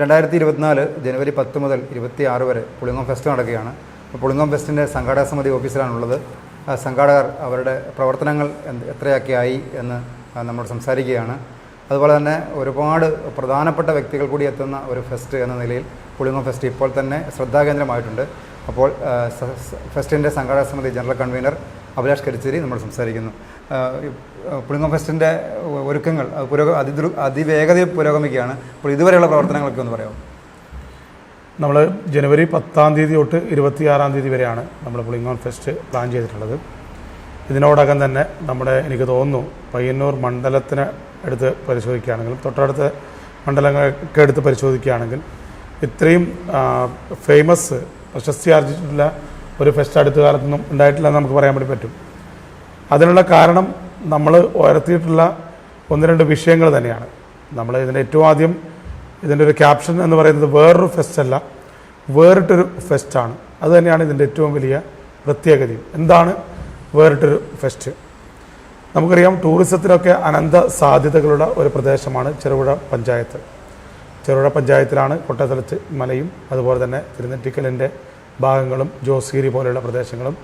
രണ്ടായിരത്തി ഇരുപത്തിനാല് ജനുവരി പത്ത് മുതൽ ഇരുപത്തി ആറ് വരെ പുളിങ്ങോം ഫെസ്റ്റ് നടക്കുകയാണ്. പുളിങ്ങോം ഫെസ്റ്റിന്റെ സംഘാടക സമിതി ഓഫീസിലാണുള്ളത്. സംഘാടകർ അവരുടെ പ്രവർത്തനങ്ങൾ എന്ത് എത്രയൊക്കെ ആയി എന്ന് നമ്മോട് സംസാരിക്കുകയാണ്. അതുപോലെ തന്നെ ഒരുപാട് പ്രധാനപ്പെട്ട വ്യക്തികൾ കൂടി എത്തുന്ന ഒരു ഫെസ്റ്റ് എന്ന നിലയിൽ പുളിങ്ങോം ഫെസ്റ്റ് ഇപ്പോൾ തന്നെ ശ്രദ്ധാകേന്ദ്രമായിട്ടുണ്ട്. അപ്പോൾ ഫെസ്റ്റിന്റെ സംഘാടക സമിതി ജനറൽ കൺവീനർ അഭിലാഷ് കരിച്ചേരി നമ്മൾ സംസാരിക്കുന്നു. പുളിങ്ങം ഫെസ്റ്റിന്റെ ഒരുക്കങ്ങൾ പുരോഗ അതി അതിവേഗതയിൽ പുരോഗമിക്കുകയാണ്. അപ്പോൾ ഇതുവരെയുള്ള പ്രവർത്തനങ്ങളൊക്കെ ഒന്ന് പറയാമോ? നമ്മൾ ജനുവരി പത്താം തീയതി തൊട്ട് ഇരുപത്തിയാറാം തീയതി വരെയാണ് നമ്മൾ പുളിങ്ങോൺ ഫെസ്റ്റ് പ്ലാൻ ചെയ്തിട്ടുള്ളത്. ഇതിനോടകം തന്നെ നമ്മുടെ എനിക്ക് തോന്നുന്നു പയ്യന്നൂർ മണ്ഡലത്തിന് എടുത്ത് പരിശോധിക്കുകയാണെങ്കിലും തൊട്ടടുത്ത മണ്ഡലങ്ങളൊക്കെ എടുത്ത് പരിശോധിക്കുകയാണെങ്കിൽ ഇത്രയും ഫേമസ് പ്രശസ്തി ആർജിച്ചിട്ടുള്ള ഒരു ഫെസ്റ്റ് അടുത്ത കാലത്തൊന്നും ഉണ്ടായിട്ടില്ല എന്ന് നമുക്ക് പറയാൻ വേണ്ടി പറ്റും. അതിനുള്ള കാരണം നമ്മൾ ഉയർത്തിയിട്ടുള്ള ഒന്ന് രണ്ട് വിഷയങ്ങൾ തന്നെയാണ്. നമ്മൾ ഇതിന്റെ ഏറ്റവും ആദ്യം ഇതിന്റെ ഒരു ക്യാപ്ഷൻ എന്ന് പറയുന്നത് വേറൊരു ഫെസ്റ്റ് അല്ല വേറിട്ടൊരു ഫെസ്റ്റാണ് അത് തന്നെയാണ് ഇതിന്റെ ഏറ്റവും വലിയ പ്രത്യേകതയും. എന്താണ് വേറിട്ടൊരു ഫെസ്റ്റ് നമുക്കറിയാം ടൂറിസത്തിനൊക്കെ അനന്ത സാധ്യതകളുള്ള ഒരു പ്രദേശമാണ് ചെറുപുഴ പഞ്ചായത്ത്. ചെറുപുഴ പഞ്ചായത്തിലാണ് കൊട്ടത്തലത്ത് മലയും അതുപോലെ തന്നെ തിരുനെറ്റിക്കലിന്റെ ഭാഗങ്ങളും ജോസ്ഗിരി പോലെയുള്ള പ്രദേശങ്ങളും.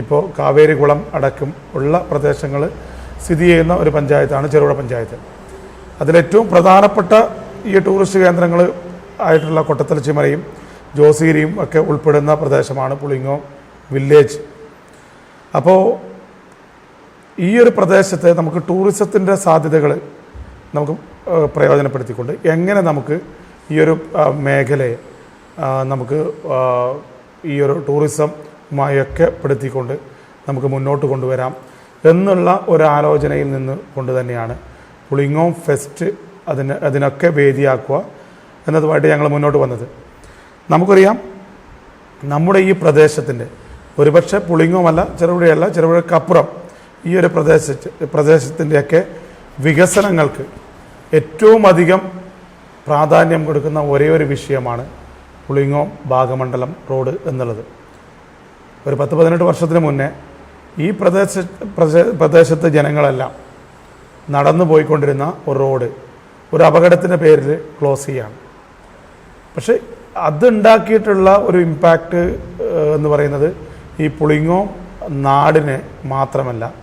ഇപ്പോൾ കാവേരികുളം അടക്കം ഉള്ള പ്രദേശങ്ങൾ സ്ഥിതി ചെയ്യുന്ന ഒരു പഞ്ചായത്താണ് ചെറുപുഴ പഞ്ചായത്ത്. അതിലേറ്റവും പ്രധാനപ്പെട്ട ഈ ടൂറിസ്റ്റ് കേന്ദ്രങ്ങൾ ആയിട്ടുള്ള കൊട്ടത്തലച്ചിമലയും ജോസീരിയും ഒക്കെ ഉൾപ്പെടുന്ന പ്രദേശമാണ് പുളിങ്ങോ വില്ലേജ്. അപ്പോൾ ഈ ഒരു പ്രദേശത്തെ നമുക്ക് ടൂറിസത്തിന്റെ സാധ്യതകൾ നമുക്ക് പ്രയോജനപ്പെടുത്തിക്കൊണ്ട് എങ്ങനെ നമുക്ക് ഈ ഒരു മേഖലയെ നമുക്ക് ഈ ഒരു ടൂറിസമായൊക്കെ പെടുത്തിക്കൊണ്ട് നമുക്ക് മുന്നോട്ട് കൊണ്ടുവരാം എന്നുള്ള ഒരു ആലോചനയിൽ നിന്ന് കൊണ്ട് തന്നെയാണ്. പുളിങ്ങോം ഫെസ്റ്റ് അതിന് അതിനൊക്കെ വേദിയാക്കുക എന്നതുമായിട്ട് ഞങ്ങൾ മുന്നോട്ട് വന്നത്. നമുക്കറിയാം നമ്മുടെ ഈ പ്രദേശത്തിന്റെ ഒരുപക്ഷെ പുളിങ്ങോമല്ല ചെറുപുഴയല്ല ചെറുപുഴക്കപ്പുറം ഈ ഒരു പ്രദേശ പ്രദേശത്തിന്റെയൊക്കെ വികസനങ്ങൾക്ക് ഏറ്റവും അധികം പ്രാധാന്യം കൊടുക്കുന്ന ഒരേ ഒരു വിഷയമാണ് പുളിങ്ങോ ഭാഗമണ്ഡലം റോഡ് എന്നുള്ളത്. ഒരു പത്ത് പതിനെട്ട് വർഷത്തിന് മുന്നേ ഈ പ്രദേശ പ്രദേശ- പ്രദേശത്തെ ജനങ്ങളെല്ലാം നടന്നു പോയിക്കൊണ്ടിരുന്ന ഒരു റോഡ് ഒരു അപകടത്തിന്റെ പേരിൽ ക്ലോസ് ചെയ്യാണ്. പക്ഷേ അതുണ്ടാക്കിയിട്ടുള്ള ഒരു ഇമ്പാക്റ്റ് എന്ന് പറയുന്നത് ഈ പുളിങ്ങോ നാടിന് മാത്രമല്ല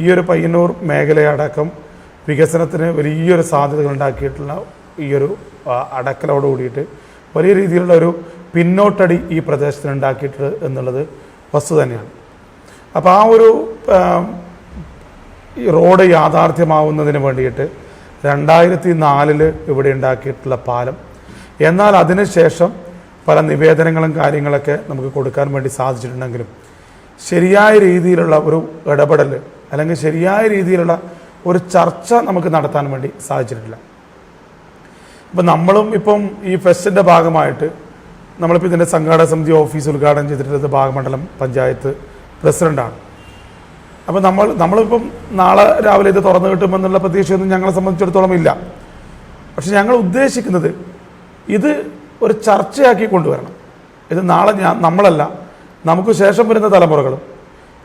ഈ ഒരു പയ്യന്നൂർ മേഖലയടക്കം വികസനത്തിന് വലിയൊരു സാധ്യതകൾ ഉണ്ടാക്കിയിട്ടുള്ള ഈ ഒരു അടക്കലോട് കൂടിയിട്ട് വലിയ രീതിയിലുള്ള ഒരു പിന്നോട്ടടി ഈ പ്രദേശത്തിന് ഉണ്ടാക്കിയിട്ടുണ്ട് എന്നുള്ളത് വസ്തു തന്നെയാണ്. അപ്പോൾ ആ ഒരു റോഡ് യാഥാർത്ഥ്യമാവുന്നതിന് വേണ്ടിയിട്ട് രണ്ടായിരത്തി നാലിൽ ഇവിടെ ഉണ്ടാക്കിയിട്ടുള്ള പാലം. എന്നാൽ അതിനുശേഷം പല നിവേദനങ്ങളും കാര്യങ്ങളൊക്കെ നമുക്ക് കൊടുക്കാൻ വേണ്ടി സാധിച്ചിട്ടുണ്ടെങ്കിലും ശരിയായ രീതിയിലുള്ള ഒരു ഇടപെടൽ അല്ലെങ്കിൽ ശരിയായ രീതിയിലുള്ള ഒരു ചർച്ച നമുക്ക് നടത്താൻ വേണ്ടി സാധിച്ചിട്ടില്ല. ഇപ്പം നമ്മളും ഇപ്പം ഈ ഫെസ്റ്റിന്റെ ഭാഗമായിട്ട് നമ്മളിപ്പോൾ ഇതിന്റെ സംഘാടക സമിതി ഓഫീസ് ഉദ്ഘാടനം ചെയ്തിട്ടുള്ളത് ഭാഗമണ്ഡലം പഞ്ചായത്ത് പ്രസിഡന്റാണ് അപ്പോൾ നമ്മൾ നമ്മളിപ്പം നാളെ രാവിലെ ഇത് തുറന്നു കിട്ടുമെന്നുള്ള പ്രതീക്ഷയൊന്നും ഞങ്ങളെ സംബന്ധിച്ചിടത്തോളം ഇല്ല. പക്ഷെ ഞങ്ങൾ ഉദ്ദേശിക്കുന്നത് ഇത് ഒരു ചർച്ചയാക്കി കൊണ്ടുവരണം. ഇത് നാളെ ഞാൻ നമ്മളല്ല നമുക്ക് ശേഷം വരുന്ന തലമുറകളും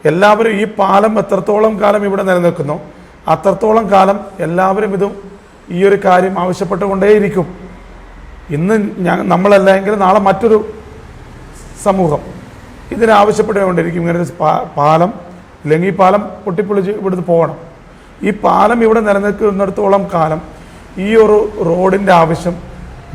എല്ലാവരും ഈ പാലം എത്രത്തോളം കാലം ഇവിടെ നിലനിൽക്കുന്നോ അത്രത്തോളം കാലം എല്ലാവരും ഇതും ഈ ഒരു കാര്യം ആവശ്യപ്പെട്ടുകൊണ്ടേയിരിക്കും. ഇന്ന് ഞാൻ നമ്മളല്ല എങ്കിൽ നാളെ മറ്റൊരു സമൂഹം ഇതിനാവശ്യപ്പെട്ടുകൊണ്ടിരിക്കും ഇങ്ങനെ പാലം ഇല്ലെങ്കിൽ ഈ പാലം പൊട്ടിപ്പൊളിച്ച് ഇവിടുന്ന് പോകണം. ഈ പാലം ഇവിടെ നിലനിൽക്കുന്നിടത്തോളം കാലം ഈ ഒരു റോഡിന്റെ ആവശ്യം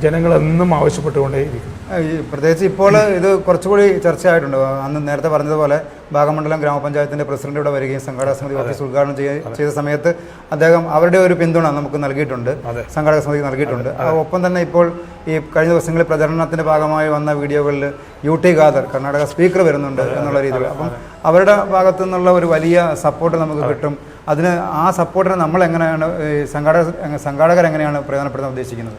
ജനങ്ങൾ എന്നും ആവശ്യപ്പെട്ടുകൊണ്ടേയിരിക്കും ഈ പ്രത്യേകിച്ച് ഇപ്പോൾ ഇത് കുറച്ചുകൂടി ചർച്ചയായിട്ടുണ്ട്. അന്ന് നേരത്തെ പറഞ്ഞതുപോലെ ഭാഗമണ്ഡലം ഗ്രാമപഞ്ചായത്തിന്റെ പ്രസിഡന്റ് ഇവിടെ വരികയും സംഘാടക സമിതി ഓഫീസ് ഉദ്ഘാടനം ചെയ്ത സമയത്ത് അദ്ദേഹം അവരുടെ ഒരു പിന്തുണ നമുക്ക് നൽകിയിട്ടുണ്ട്. സംഘാടക സമിതി നൽകിയിട്ടുണ്ട്. ഒപ്പം തന്നെ ഇപ്പോൾ ഈ കഴിഞ്ഞ ദിവസങ്ങളിൽ പ്രചരണത്തിന്റെ ഭാഗമായി വന്ന വീഡിയോകളിൽ യു ടി ഖാദർ കർണാടക സ്പീക്കർ വരുന്നുണ്ട് എന്നുള്ള രീതിയിൽ. അപ്പം അവരുടെ ഭാഗത്തു നിന്നുള്ള ഒരു വലിയ സപ്പോർട്ട് നമുക്ക് കിട്ടും. അതിന് ആ സപ്പോർട്ടിനെ നമ്മൾ എങ്ങനെയാണ് സംഘാടക സംഘാടകർ എങ്ങനെയാണ് പ്രയോജനപ്പെടുത്താൻ ഉദ്ദേശിക്കുന്നത്?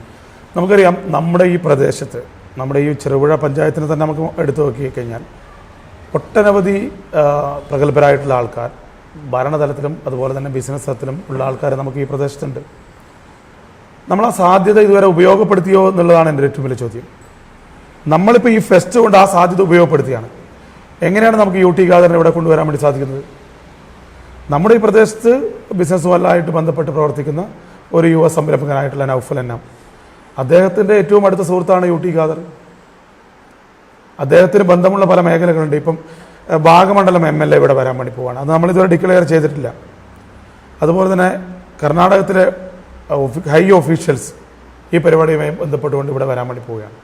നമുക്കറിയാം നമ്മുടെ ഈ പ്രദേശത്ത് നമ്മുടെ ഈ ചെറുപുഴ പഞ്ചായത്തിനെ തന്നെ നമുക്ക് എടുത്തു നോക്കി കഴിഞ്ഞാൽ ഒട്ടനവധി പ്രഗത്ഭരായിട്ടുള്ള ആൾക്കാർ ഭരണതലത്തിലും അതുപോലെ തന്നെ ബിസിനസ് തലത്തിലും ഉള്ള ആൾക്കാർ നമുക്ക് ഈ പ്രദേശത്തുണ്ട്. നമ്മൾ ആ സാധ്യത ഇതുവരെ ഉപയോഗപ്പെടുത്തിയോ എന്നുള്ളതാണ് എന്റെ ഏറ്റവും വലിയ ചോദ്യം. നമ്മളിപ്പോൾ ഈ ഫെസ്റ്റ് കൊണ്ട് ആ സാധ്യത ഉപയോഗപ്പെടുത്തിയാണ്. എങ്ങനെയാണ് നമുക്ക് യു ടി ഗാദറിനെ ഇവിടെ കൊണ്ടുവരാൻ വേണ്ടി സാധിക്കുന്നത്? നമ്മുടെ ഈ പ്രദേശത്ത് ബിസിനസ്സുമല്ലായിട്ട് ബന്ധപ്പെട്ട് പ്രവർത്തിക്കുന്ന ഒരു യുവ സംരംഭകനായിട്ടുള്ള നൗഫൽ എന്നാം അദ്ദേഹത്തിന്റെ ഏറ്റവും അടുത്ത സുഹൃത്താണ് യു ടി ഖാദർ. അദ്ദേഹത്തിന് ബന്ധമുള്ള പല മേഖലകളുണ്ട്. ഇപ്പം ഭാഗമണ്ഡലം എം എൽ എ ഇവിടെ വരാൻ വേണ്ടി പോവാണ്. അത് നമ്മളിതുവരെ ഡിക്ലെയർ ചെയ്തിട്ടില്ല. അതുപോലെ തന്നെ കർണാടകത്തിലെ ഹൈ ഓഫീഷ്യൽസ് ഈ പരിപാടിയുമായി ബന്ധപ്പെട്ടുകൊണ്ട് ഇവിടെ വരാൻ വേണ്ടി പോവുകയാണ്.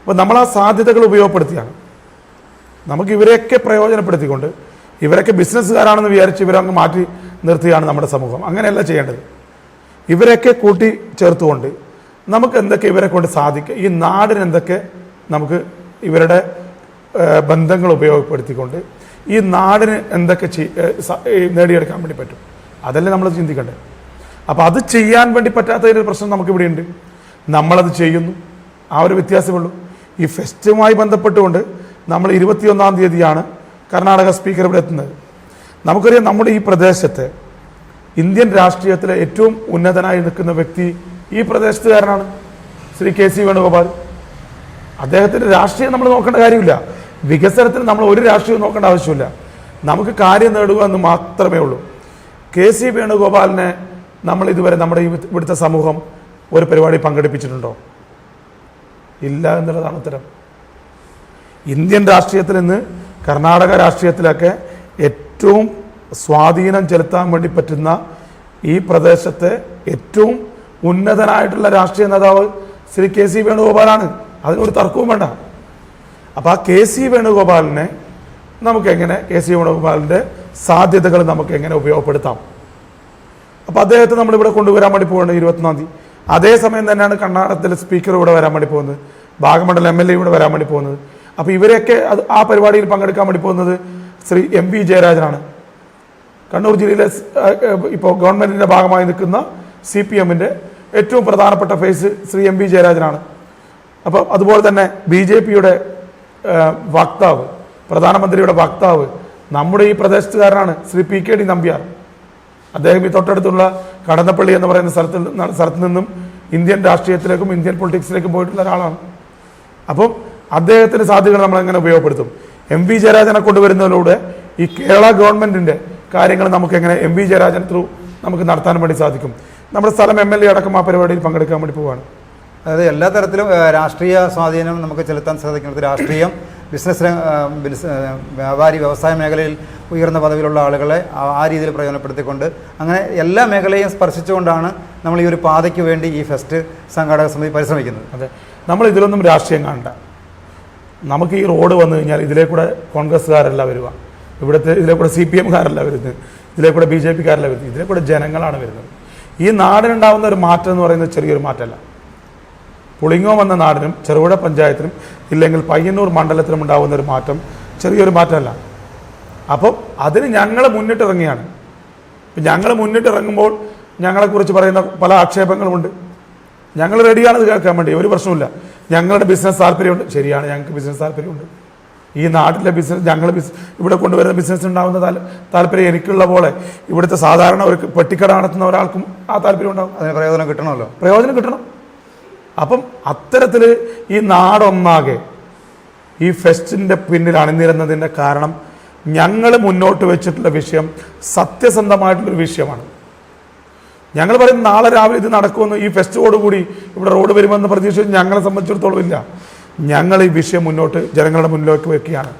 അപ്പോൾ നമ്മൾ ആ സാധ്യതകൾ ഉപയോഗപ്പെടുത്തിയാണ്. നമുക്ക് ഇവരെയൊക്കെ പ്രയോജനപ്പെടുത്തിക്കൊണ്ട് ഇവരൊക്കെ ബിസിനസ്സുകാരാണെന്ന് വിചാരിച്ച് ഇവരങ്ങ് മാറ്റി നിർത്തിയാണ് നമ്മുടെ സമൂഹം. അങ്ങനെയല്ല ചെയ്യേണ്ടത്. ഇവരെയൊക്കെ കൂട്ടി ചേർത്തുകൊണ്ട് നമുക്ക് എന്തൊക്കെ ഇവരെ കൊണ്ട് സാധിക്കും? ഈ നാടിന് എന്തൊക്കെ നമുക്ക് ഇവരുടെ ബന്ധങ്ങൾ ഉപയോഗപ്പെടുത്തിക്കൊണ്ട് ഈ നാടിന് എന്തൊക്കെ നേടിയെടുക്കാൻ വേണ്ടി പറ്റും? അതല്ലേ നമ്മൾ ചിന്തിക്കേണ്ടത്. അപ്പോൾ അത് ചെയ്യാൻ വേണ്ടി പറ്റാത്തതിന്റെ പ്രശ്നം നമുക്കിവിടെ ഉണ്ട് നമ്മളത് ചെയ്യുന്നു. ആ ഒരു വ്യത്യാസമുള്ളൂ. ഈ ഫെസ്റ്റുമായി ബന്ധപ്പെട്ടുകൊണ്ട് നമ്മൾ ഇരുപത്തിയൊന്നാം തീയതിയാണ് കർണാടക സ്പീക്കർ ഇവിടെ എത്തുന്നത്. നമുക്കറിയാം നമ്മുടെ ഈ പ്രദേശത്തെ ഇന്ത്യൻ രാഷ്ട്രീയത്തിലെ ഏറ്റവും ഉന്നതനായി നിൽക്കുന്ന വ്യക്തി ഈ പ്രദേശത്തുകാരനാണ് ശ്രീ കെ സി വേണുഗോപാൽ. അദ്ദേഹത്തിന്റെ രാഷ്ട്രീയം നമ്മൾ നോക്കേണ്ട കാര്യമില്ല. വികസനത്തിന് നമ്മൾ ഒരു രാഷ്ട്രീയവും നോക്കേണ്ട ആവശ്യമില്ല. നമുക്ക് കാര്യം നേടുക എന്ന് മാത്രമേ ഉള്ളൂ. കെ സി വേണുഗോപാലിനെ നമ്മൾ ഇതുവരെ നമ്മുടെ ഇവിടുത്തെ സമൂഹം ഒരു പരിപാടി പങ്കെടുപ്പിച്ചിട്ടുണ്ടോ? ഇല്ല എന്നുള്ളതാണ് ഉത്തരം. ഇന്ത്യൻ രാഷ്ട്രീയത്തിൽ നിന്ന് കർണാടക രാഷ്ട്രീയത്തിലൊക്കെ ഏറ്റവും സ്വാധീനം ചെലുത്താൻ വേണ്ടി പറ്റുന്ന ഈ പ്രദേശത്തെ ഏറ്റവും ഉന്നതനായിട്ടുള്ള രാഷ്ട്രീയ നേതാവ് ശ്രീ കെ സി വേണുഗോപാലാണ്. അതിനൊരു തർക്കവും വേണ്ട. അപ്പോൾ ആ കെ സി വേണുഗോപാലിനെ നമുക്ക് എങ്ങനെ കെ സി വേണുഗോപാലിന്റെ സാധ്യതകൾ നമുക്ക് എങ്ങനെ ഉപയോഗപ്പെടുത്താം? അപ്പോൾ അദ്ദേഹത്തെ നമ്മൾ ഇവിടെ കൊണ്ടുവരാൻ വേണ്ടി പോകേണ്ടത് ഇരുപത്തൊന്നാം തീയതി. അതേസമയം തന്നെയാണ് കർണാടകത്തിലെ സ്പീക്കർ ഇവിടെ വരാൻ വേണ്ടി പോകുന്നത്. ഭാഗമണ്ഡലം എം എൽ എ ഇവിടെ വരാൻ വേണ്ടി പോകുന്നത്. അപ്പോൾ ഇവരെയൊക്കെ അത് ആ പരിപാടിയിൽ പങ്കെടുക്കാൻ വേണ്ടി പോകുന്നത് ശ്രീ എം വി ജയരാജനാണ്. കണ്ണൂർ ജില്ലയിലെ ഇപ്പോൾ ഗവൺമെന്റിന്റെ ഭാഗമായി നിൽക്കുന്ന സി പി എമ്മിന്റെ ഏറ്റവും പ്രധാനപ്പെട്ട ഫേസ് ശ്രീ എം വി ജയരാജനാണ്. അപ്പം അതുപോലെ തന്നെ ബി ജെ പിയുടെ വക്താവ് പ്രധാനമന്ത്രിയുടെ വക്താവ് നമ്മുടെ ഈ പ്രദേശത്തുകാരനാണ് Shri P K D Nambiar. അദ്ദേഹം ഈ തൊട്ടടുത്തുള്ള കടന്നപ്പള്ളി എന്ന് പറയുന്ന സ്ഥലത്ത് സ്ഥലത്ത് നിന്നും ഇന്ത്യൻ രാഷ്ട്രീയത്തിലേക്കും ഇന്ത്യൻ പൊളിറ്റിക്സിലേക്കും പോയിട്ടുള്ള ഒരാളാണ്. അപ്പം അദ്ദേഹത്തിന്റെ സാധ്യതകൾ നമ്മൾ എങ്ങനെ ഉപയോഗപ്പെടുത്തും? എം വി ജയരാജനെ കൊണ്ടുവരുന്നതിലൂടെ ഈ കേരള ഗവൺമെന്റിന്റെ കാര്യങ്ങൾ നമുക്ക് എങ്ങനെ എം വി ജയരാജൻ ത്രൂ നമുക്ക് നടത്താൻ വേണ്ടി സാധിക്കും? നമ്മുടെ സ്ഥലം എം എൽ എ അടക്കം ആ പരിപാടിയിൽ പങ്കെടുക്കാൻ വേണ്ടി പോവുകയാണ് അതായത് എല്ലാ തരത്തിലും രാഷ്ട്രീയ സ്വാധീനം നമുക്ക് ചെലുത്താൻ സാധിക്കുന്നത് രാഷ്ട്രീയം ബിസിനസ് വ്യാപാരി വ്യവസായ മേഖലയിൽ ഉയർന്ന പദവിയിലുള്ള ആളുകളെ ആ- ആ രീതിയിൽ പ്രയോജനപ്പെടുത്തിക്കൊണ്ട് അങ്ങനെ എല്ലാ മേഖലയും സ്പർശിച്ചുകൊണ്ടാണ് നമ്മൾ ഈ ഒരു പാതയ്ക്ക് വേണ്ടി ഈ ഫെസ്റ്റ് സംഘാടക സമിതി പരിശ്രമിക്കുന്നത്. അതെ. നമ്മൾ ഇതിലൊന്നും രാഷ്ട്രീയം കാണണ്ട. നമുക്ക് ഈ റോഡ് വന്നു കഴിഞ്ഞാൽ ഇതിലേ കൂടെ കോൺഗ്രസ്സുകാരല്ല വരിക ഇവിടുത്തെ ഇതിലെ കൂടെ സി പി എംകാരല്ല വരുന്നത്. ഇതിലെ കൂടെ ബി ജെ പിക്കാരല്ല വരുന്നത്. ഇതിലെ കൂടെ ജനങ്ങളാണ് വരുന്നത്. ഈ നാടിനുണ്ടാവുന്ന ഒരു മാറ്റം എന്ന് പറയുന്നത് ചെറിയൊരു മാറ്റമല്ല. പുളിങ്ങോം എന്ന നാടിനും ചെറുപുഴ പഞ്ചായത്തിനും ഇല്ലെങ്കിൽ പയ്യന്നൂർ മണ്ഡലത്തിനും ഉണ്ടാവുന്ന ഒരു മാറ്റം ചെറിയൊരു മാറ്റമല്ല. അപ്പം അതിന് ഞങ്ങൾ മുന്നിട്ടിറങ്ങിയാണ്. ഞങ്ങൾ മുന്നിട്ടിറങ്ങുമ്പോൾ ഞങ്ങളെക്കുറിച്ച് പറയുന്ന പല ആക്ഷേപങ്ങളുമുണ്ട്. ഞങ്ങൾ റെഡിയാണ് ഇത് കേൾക്കാൻ വേണ്ടി ഒരു പ്രശ്നമില്ല ഞങ്ങളുടെ ബിസിനസ് താല്പര്യമുണ്ട്. ശരിയാണ് ഞങ്ങൾക്ക് ബിസിനസ് താല്പര്യമുണ്ട്. ഈ നാട്ടിലെ ബിസിനസ് ഞങ്ങൾ ബിസ് ഇവിടെ കൊണ്ടുവരുന്ന ബിസിനസ് ഉണ്ടാകുന്ന താൽ താല്പര്യം എനിക്കുള്ള പോലെ ഇവിടുത്തെ സാധാരണ ഒരു പെട്ടിക്കട നടത്തുന്ന ഒരാൾക്കും ആ താല്പര്യം ഉണ്ടാകും അതിന് പ്രയോജനം കിട്ടണമല്ലോ. പ്രയോജനം കിട്ടണം. അപ്പം അത്തരത്തിൽ ഈ നാടൊന്നാകെ ഈ ഫെസ്റ്റിന്റെ പിന്നിൽ അണിനിരുന്നതിന്റെ കാരണം ഞങ്ങൾ മുന്നോട്ട് വെച്ചിട്ടുള്ള വിഷയം സത്യസന്ധമായിട്ടുള്ളൊരു വിഷയമാണ്. ഞങ്ങൾ പറയും നാളെ രാവിലെ ഇത് നടക്കുമെന്ന് ഈ ഫെസ്റ്റോടുകൂടി ഇവിടെ റോഡ് വരുമെന്ന് പ്രതീക്ഷിച്ച് ഞങ്ങളെ സംബന്ധിച്ചിടത്തോളം ഇല്ല. ഞങ്ങൾ ഈ വിഷയം മുന്നോട്ട് ജനങ്ങളുടെ മുന്നിലേക്ക് വെക്കുകയാണ്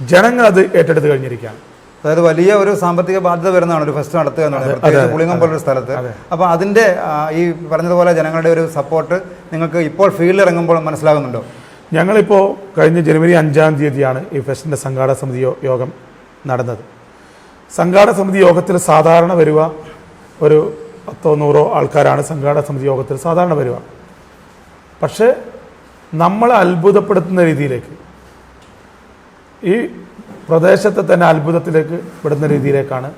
ജനങ്ങൾ അത് ഏറ്റെടുത്ത് കഴിഞ്ഞിരിക്കുകയാണ്. അതായത് വലിയ ഒരു സാമ്പത്തിക ബാധ്യത വരുന്നതാണ് ഒരു ഫെസ്റ്റ് നടത്തുക എന്നുള്ളത് പുളിങ്ങം പോലൊരു സ്ഥലത്ത്. അപ്പോൾ അതിന്റെ ഈ പറഞ്ഞതുപോലെ ജനങ്ങളുടെ ഒരു സപ്പോർട്ട് നിങ്ങൾക്ക് ഇപ്പോൾ ഫീൽഡിൽ ഇറങ്ങുമ്പോൾ മനസ്സിലാകുന്നുണ്ടോ? ഞങ്ങളിപ്പോൾ കഴിഞ്ഞ ജനുവരി അഞ്ചാം തീയതിയാണ് ഈ ഫെസ്റ്റിന്റെ സംഘാടക സമിതി യോഗം നടന്നത്. സംഘാടക സമിതി യോഗത്തിൽ സാധാരണ വരിക ഒരു പത്തോ നൂറോ ആൾക്കാരാണ് സംഘാടക സമിതി യോഗത്തിൽ സാധാരണ വരിക. പക്ഷേ നമ്മളെ അത്ഭുതപ്പെടുത്തുന്ന രീതിയിലേക്ക് ഈ പ്രദേശത്തെ തന്നെ അത്ഭുതത്തിലേക്ക് വിടുന്ന രീതിയിലേക്കാണ്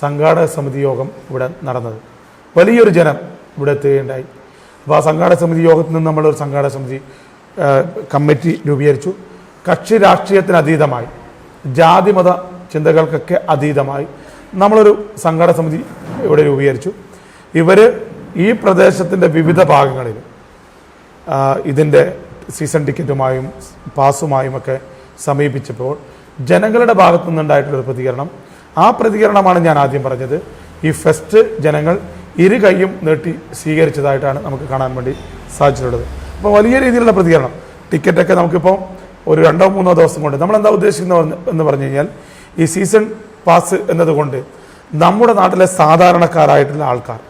സംഘാടക സമിതി യോഗം ഇവിടെ നടന്നത്. വലിയൊരു ജനം ഇവിടെ എത്തുകയുണ്ടായി. അപ്പോൾ ആ സംഘാടക സമിതി യോഗത്തിൽ നിന്ന് നമ്മളൊരു സംഘാടക സമിതി കമ്മിറ്റി രൂപീകരിച്ചു. കക്ഷി രാഷ്ട്രീയത്തിന് അതീതമായി ജാതിമത ചിന്തകൾക്കൊക്കെ അതീതമായി നമ്മളൊരു സംഘാടക സമിതി ഇവിടെ രൂപീകരിച്ചു. ഇവർ ഈ പ്രദേശത്തിന്റെ വിവിധ ഭാഗങ്ങളിൽ ഇതിന്റെ സീസൺ ടിക്കറ്റുമായും പാസുമായും ഒക്കെ സമീപിച്ചപ്പോൾ ജനങ്ങളുടെ ഭാഗത്തു നിന്നുണ്ടായിട്ടുള്ളൊരു പ്രതികരണം. ആ പ്രതികരണമാണ് ഞാൻ ആദ്യം പറഞ്ഞത്. ഈ ഫെസ്റ്റ് ജനങ്ങൾ ഇരു കൈയും നീട്ടി സ്വീകരിച്ചതായിട്ടാണ് നമുക്ക് കാണാൻ വേണ്ടി സാധിച്ചിട്ടുള്ളത്. അപ്പോൾ വലിയ രീതിയിലുള്ള പ്രതികരണം. ടിക്കറ്റൊക്കെ നമുക്കിപ്പോൾ ഒരു രണ്ടോ മൂന്നോ ദിവസം കൊണ്ട് നമ്മൾ എന്താ ഉദ്ദേശിക്കുന്നത് എന്ന് പറഞ്ഞു കഴിഞ്ഞാൽ ഈ സീസൺ പാസ് എന്നതുകൊണ്ട് നമ്മുടെ നാട്ടിലെ സാധാരണക്കാരായിട്ടുള്ള ആൾക്കാർ.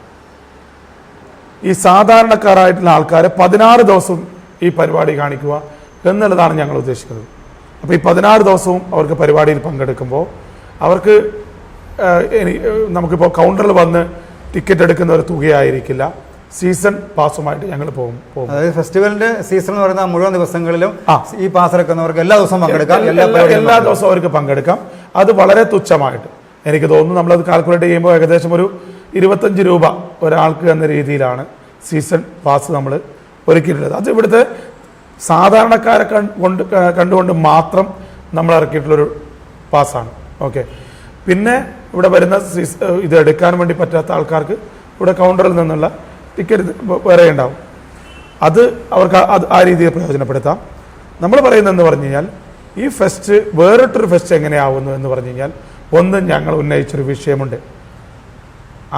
ഈ സാധാരണക്കാരായിട്ടുള്ള ആൾക്കാരെ പതിനാറ് ദിവസവും ഈ പരിപാടി കാണിക്കുക എന്നുള്ളതാണ് ഞങ്ങൾ ഉദ്ദേശിക്കുന്നത്. അപ്പോൾ ഈ പതിനാറ് ദിവസവും അവർക്ക് പരിപാടിയിൽ പങ്കെടുക്കുമ്പോൾ അവർക്ക് നമുക്കിപ്പോൾ കൗണ്ടറിൽ വന്ന് ടിക്കറ്റ് എടുക്കുന്ന ഒരു തുകയായിരിക്കില്ല. സീസൺ പാസുമായിട്ട് ഞങ്ങൾ പോകും അതായത് ഫെസ്റ്റിവലിന്റെ സീസൺ എന്ന് പറയുന്ന മുഴുവൻ ദിവസങ്ങളിലും ഈ പാസ് എടുക്കുന്നവർക്ക് എല്ലാ ദിവസവും പങ്കെടുക്കാം എല്ലാ ദിവസവും അവർക്ക് പങ്കെടുക്കാം. അത് വളരെ തുച്ഛമായിട്ട്. എനിക്ക് തോന്നുന്നു നമ്മളത് കാൽക്കുലേറ്റ് ചെയ്യുമ്പോൾ ഏകദേശം ഒരു ഇരുപത്തഞ്ച് രൂപ ഒരാൾക്ക് എന്ന രീതിയിലാണ് സീസൺ പാസ് നമ്മൾ ഒരുക്കിയിട്ടുള്ളത് അത് ഇവിടുത്തെ സാധാരണക്കാരെ കൊണ്ട് കണ്ടുകൊണ്ട് മാത്രം നമ്മൾ ഇറക്കിയിട്ടുള്ളൊരു പാസ്സാണ് ഓക്കെ. പിന്നെ ഇവിടെ വരുന്ന ഇത് എടുക്കാൻ വേണ്ടി പറ്റാത്ത ആൾക്കാർക്ക് ഇവിടെ കൗണ്ടറിൽ നിന്നുള്ള ടിക്കറ്റ് വേറെ ഉണ്ടാവും. അത് അവർക്ക് അത് ആ രീതിയിൽ പ്രയോജനപ്പെടുത്താം. നമ്മൾ പറയുന്നതെന്ന് പറഞ്ഞു കഴിഞ്ഞാൽ ഈ ഫെസ്റ്റ് വേറിട്ടൊരു ഫെസ്റ്റ് എങ്ങനെയാവുന്നു എന്ന് പറഞ്ഞു കഴിഞ്ഞാൽ ഒന്ന് ഞങ്ങൾ ഉന്നയിച്ചൊരു വിഷയമുണ്ട്.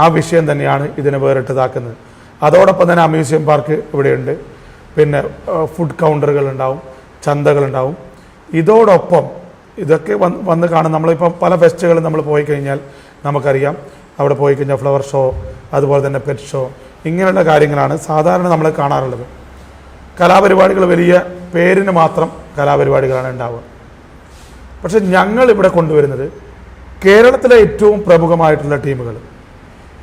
ആ വിഷയം തന്നെയാണ് ഇതിനെ വേറിട്ടതാക്കുന്നത്. അതോടൊപ്പം തന്നെ അമ്യൂസിയം പാർക്ക് ഇവിടെയുണ്ട്. പിന്നെ ഫുഡ് കൗണ്ടറുകൾ ഉണ്ടാവും ചന്തകളുണ്ടാവും. ഇതോടൊപ്പം ഇതൊക്കെ വന്ന് വന്ന് കാണും. നമ്മളിപ്പോൾ പല ഫെസ്റ്റുകളും നമ്മൾ പോയി കഴിഞ്ഞാൽ നമുക്കറിയാം. അവിടെ പോയി കഴിഞ്ഞാൽ ഫ്ലവർ ഷോ അതുപോലെ തന്നെ പെറ്റ് ഷോ ഇങ്ങനെയുള്ള കാര്യങ്ങളാണ് സാധാരണ നമ്മൾ കാണാറുള്ളത്. കലാപരിപാടികൾ വലിയ പേരിന് മാത്രം കലാപരിപാടികളാണ് ഉണ്ടാവുക. പക്ഷെ ഞങ്ങൾ ഇവിടെ കൊണ്ടുവരുന്നത് കേരളത്തിലെ ഏറ്റവും പ്രമുഖമായിട്ടുള്ള ടീമുകൾ.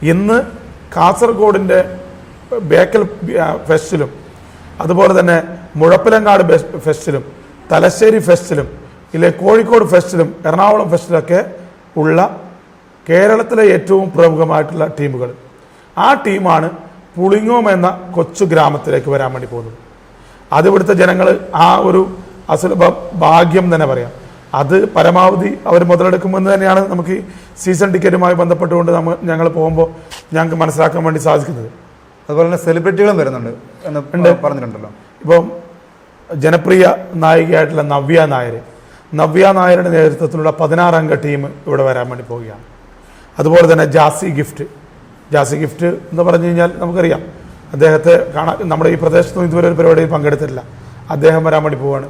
ഇന്ന് കാസർഗോഡിന്റെ ബേക്കൽ ഫെസ്റ്റിലും. അതുപോലെ തന്നെ മുഴപ്പിലങ്ങാട് ഫെസ്റ്റിലും തലശ്ശേരി ഫെസ്റ്റിലും ഇല്ലെ കോഴിക്കോട് ഫെസ്റ്റിലും എറണാകുളം ഫെസ്റ്റിലൊക്കെ ഉള്ള കേരളത്തിലെ ഏറ്റവും പ്രമുഖമായിട്ടുള്ള ടീമുകൾ. ആ ടീമാണ് പുളിങ്ങോം എന്ന കൊച്ചു ഗ്രാമത്തിലേക്ക് വരാൻ വേണ്ടി പോകുന്നത്. അത് ഇവിടുത്തെ ജനങ്ങൾ ആ ഒരു അസുലഭ ഭാഗ്യം തന്നെ പറയാം. അത് പരമാവധി അവർ മുതലെടുക്കുമെന്ന് തന്നെയാണ് നമുക്ക് സീസൺ ടിക്കറ്റുമായി ബന്ധപ്പെട്ടുകൊണ്ട് നമ്മൾ ഞങ്ങൾ പോകുമ്പോൾ ഞങ്ങൾക്ക് മനസ്സിലാക്കാൻ വേണ്ടി സാധിക്കുന്നത്. അതുപോലെ തന്നെ സെലിബ്രിറ്റികളും വരുന്നുണ്ട് എന്ന് പറഞ്ഞിട്ടുണ്ടല്ലോ. ഇപ്പം ജനപ്രിയ നായികയായിട്ടുള്ള നവ്യ നായർ നവ്യ നായരുടെ നേതൃത്വത്തിലുള്ള പതിനാറംഗ ടീം ഇവിടെ വരാൻ വേണ്ടി പോവുകയാണ്. അതുപോലെ തന്നെ ജാസി ഗിഫ്റ്റ്. ജാസി ഗിഫ്റ്റ് എന്ന് പറഞ്ഞു കഴിഞ്ഞാൽ നമുക്കറിയാം. അദ്ദേഹത്തെ കാണാൻ നമ്മുടെ ഈ പ്രദേശത്തും ഇതുവരെ ഒരു പരിപാടിയിൽ പങ്കെടുത്തിട്ടില്ല. അദ്ദേഹം വരാൻ വേണ്ടി പോവാണ്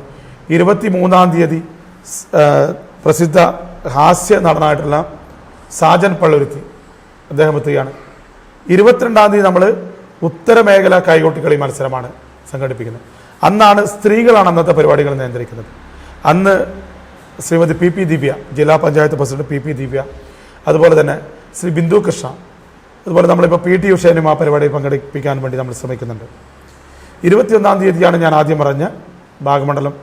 ഇരുപത്തി മൂന്നാം തീയതി പ്രസിദ്ധ ഹാസ്യ നടനായിട്ടുള്ള സാജൻ പള്ളുരുത്തി അദ്ദേഹം എത്തുകയാണ്. ഇരുപത്തിരണ്ടാം തീയതി നമ്മൾ ഉത്തരമേഖല കൈകൊട്ടിക്കളി മത്സരമാണ് സംഘടിപ്പിക്കുന്നത്. അന്നാണ് സ്ത്രീകളാണ് അന്നത്തെ പരിപാടികൾ നിയന്ത്രിക്കുന്നത്. അന്ന് ശ്രീമതി പി പി ദിവ്യ ജില്ലാ panchayat president P P Divya അതുപോലെ തന്നെ ശ്രീ ബിന്ദു കൃഷ്ണ അതുപോലെ നമ്മളിപ്പോൾ പി ടി ഉഷേനും ആ പരിപാടി പങ്കെടുപ്പിക്കാൻ വേണ്ടി നമ്മൾ ശ്രമിക്കുന്നുണ്ട്. ഇരുപത്തിയൊന്നാം തീയതിയാണ് ഞാൻ ആദ്യം പറഞ്ഞ Bhagamandala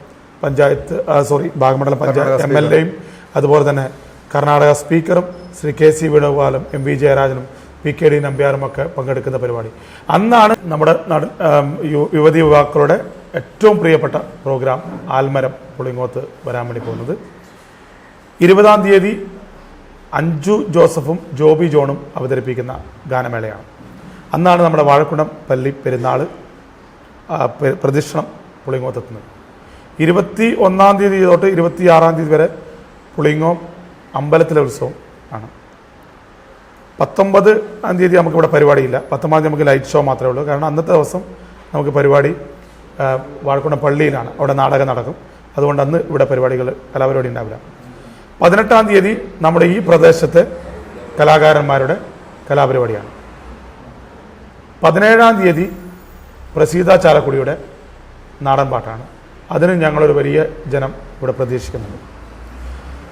panchayat sorry Bhagamandala panchayat M L എയും അതുപോലെ തന്നെ കർണാടക സ്പീക്കറും ശ്രീ കെ സി വേണുഗോപാലും എം വി ജയരാജനും പി കെ ഡി നമ്പ്യാറും ഒക്കെ പങ്കെടുക്കുന്ന പരിപാടി. അന്നാണ് നമ്മുടെ യുവതി യുവാക്കളുടെ ഏറ്റവും പ്രിയപ്പെട്ട പ്രോഗ്രാം ആൽമരം പുളിങ്ങോത്ത് വരാൻ വേണ്ടി പോകുന്നത്. ഇരുപതാം തീയതി അഞ്ജു ജോസഫും ജോബി ജോണും അവതരിപ്പിക്കുന്ന ഗാനമേളയാണ്. അന്നാണ് നമ്മുടെ വാഴക്കുണ്ടം പള്ളി പെരുന്നാൾ പ്രദക്ഷിണം പുളിങ്ങോത്തെത്തുന്നത്. ഇരുപത്തി ഒന്നാം തീയതി തൊട്ട് ഇരുപത്തി ആറാം തീയതി വരെ പുളിങ്ങോം അമ്പലത്തിലെ ഉത്സവം പത്തൊമ്പത് തീയതി നമുക്കിവിടെ പരിപാടിയില്ല. പത്തൊമ്പതാം തീയതി നമുക്ക് ലൈറ്റ് ഷോ മാത്രമേ ഉള്ളൂ. കാരണം അന്നത്തെ ദിവസം നമുക്ക് പരിപാടി വാഴക്കുണ്ടം പള്ളിയിലാണ്. അവിടെ നാടകം നടക്കും. അതുകൊണ്ട് അന്ന് ഇവിടെ പരിപാടികൾ കലാപരിപാടി ഉണ്ടാവില്ല. പതിനെട്ടാം തീയതി നമ്മുടെ ഈ പ്രദേശത്തെ കലാകാരന്മാരുടെ കലാപരിപാടിയാണ്. പതിനേഴാം തീയതി പ്രസീത ചാലക്കുടിയുടെ നാടൻ പാട്ടാണ്. അതിന് ഞങ്ങളൊരു വലിയ ജനം ഇവിടെ പ്രതീക്ഷിക്കുന്നുണ്ട്.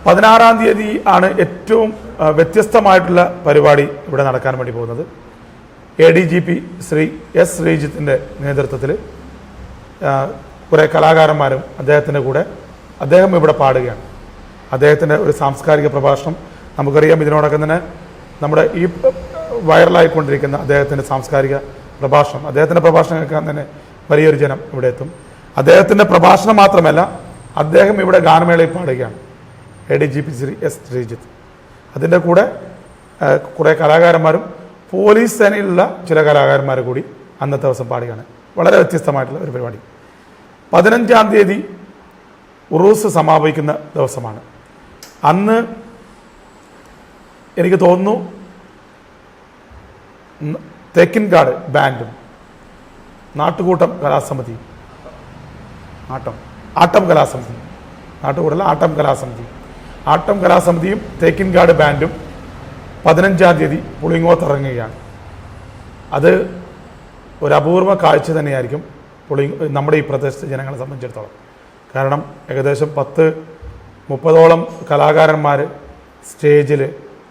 പതിനാറാം തീയതി ആണ് ഏറ്റവും വ്യത്യസ്തമായിട്ടുള്ള പരിപാടി ഇവിടെ നടക്കാൻ വേണ്ടി പോകുന്നത്. A D G P Shri S ശ്രീജിത്തിന്റെ നേതൃത്വത്തിൽ കുറേ കലാകാരന്മാരും അദ്ദേഹത്തിന്റെ കൂടെ അദ്ദേഹം ഇവിടെ പാടുകയാണ്. അദ്ദേഹത്തിന്റെ ഒരു സാംസ്കാരിക പ്രഭാഷണം നമുക്കറിയാം. ഇതിനോടൊപ്പം തന്നെ നമ്മുടെ ഈ വൈറലായിക്കൊണ്ടിരിക്കുന്ന അദ്ദേഹത്തിന്റെ സാംസ്കാരിക പ്രഭാഷണം അദ്ദേഹത്തിന്റെ പ്രഭാഷണം കേൾക്കാൻ തന്നെ വലിയൊരു ജനം ഇവിടെ എത്തും. അദ്ദേഹത്തിന്റെ പ്രഭാഷണം മാത്രമല്ല അദ്ദേഹം ഇവിടെ ഗാനമേളയിൽ പാടുകയാണ്. A D G P Shri S Sreejith. അതിന്റെ കൂടെ കുറേ കലാകാരന്മാരും പോലീസ് സേനയിലുള്ള ചില കലാകാരന്മാർ കൂടി അന്നത്തെ ദിവസം പാടുകയാണ് വളരെ വ്യത്യസ്തമായിട്ടുള്ള ഒരു പരിപാടി. പതിനഞ്ചാം തീയതി ഉറൂസ് സമാപിക്കുന്ന ദിവസമാണ്. അന്ന് എനിക്ക് തോന്നുന്നു തേക്കിൻകാട് ബാൻഡും നാട്ടുകൂട്ടം കലാസമിതി. ആട്ടം. ആട്ടം കലാസമിതി. നാട്ടുകൂടല ആട്ടം കലാസമിതി. ആട്ടം കലാസമിതിയും തേക്കിൻകാട് ബാൻഡും പതിനഞ്ചാം തീയതി പുളിങ്ങോത്ത് ഇറങ്ങുകയാണ് അത് ഒരു അപൂർവ കാഴ്ച തന്നെയായിരിക്കും പുളി നമ്മുടെ ഈ പ്രദേശത്തെ ജനങ്ങളെ സംബന്ധിച്ചിടത്തോളം. കാരണം ഏകദേശം പത്ത് മുപ്പതോളം കലാകാരന്മാർ സ്റ്റേജിൽ